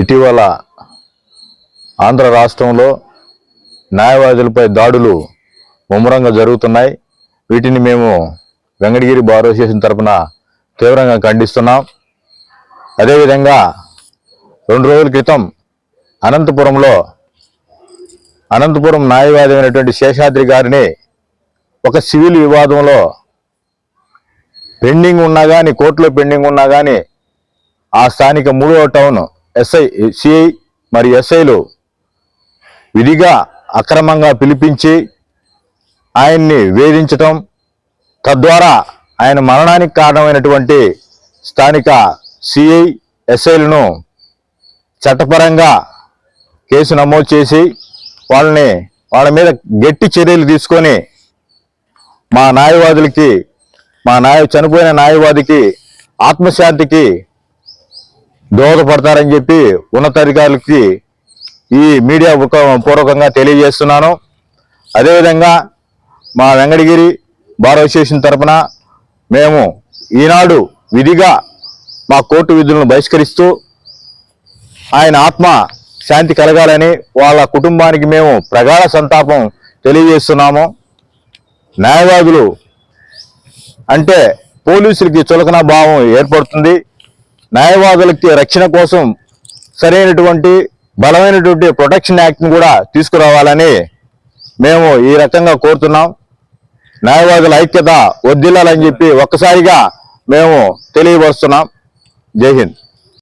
ఇటీవల ఆంధ్ర రాష్ట్రంలో న్యాయవాదులపై దాడులు ముమ్మరంగా జరుగుతున్నాయి. వీటిని మేము వెంకటగిరి బార్ అసోసియేషన్ తరపున తీవ్రంగా ఖండిస్తున్నాం. అదేవిధంగా రెండు రోజుల క్రితం అనంతపురంలో అనంతపురం న్యాయవాది అయినటువంటి శేషాద్రి గారిని ఒక సివిల్ వివాదంలో పెండింగ్ ఉన్నా కానీ కోర్టులో పెండింగ్ ఉన్నా కానీ ఆ స్థానిక మూడవ టౌన్ ఎస్ఐ సిఐ మరి ఎస్ఐలు విధిగా అక్రమంగా పిలిపించి ఆయన్ని వేధించటం తద్వారా ఆయన మరణానికి కారణమైనటువంటి స్థానిక సిఐ ఎస్ఐలను చట్టపరంగా కేసు నమోదు చేసి వాళ్ళని వాళ్ళ మీద గట్టి చర్యలు తీసుకొని మా న్యాయవాదులకి మా న్యాయ చనిపోయిన న్యాయవాదికి ఆత్మశాంతికి దోహదపడతారని చెప్పి ఉన్నతాధికారులకి ఈ మీడియా పూర్వకంగా తెలియజేస్తున్నాను. అదేవిధంగా మా వెంకటగిరి బార్ అసోసియేషన్ తరపున మేము ఈనాడు విధిగా మా కోర్టు విధులను బహిష్కరిస్తూ ఆయన ఆత్మ శాంతి కలగాలని వాళ్ళ కుటుంబానికి మేము ప్రగాఢ సంతాపం తెలియజేస్తున్నాము. న్యాయవాదులు అంటే పోలీసులకి చులకన భావం ఏర్పడుతుంది. న్యాయవాదులకి రక్షణ కోసం సరైనటువంటి బలమైనటువంటి ప్రొటెక్షన్ యాక్ట్ని కూడా తీసుకురావాలని మేము ఈ రకంగా కోరుతున్నాం. న్యాయవాదుల ఐక్యత వద్దిల్లాలని చెప్పి ఒక్కసారిగా మేము తెలియపరుస్తున్నాం. జై హింద్.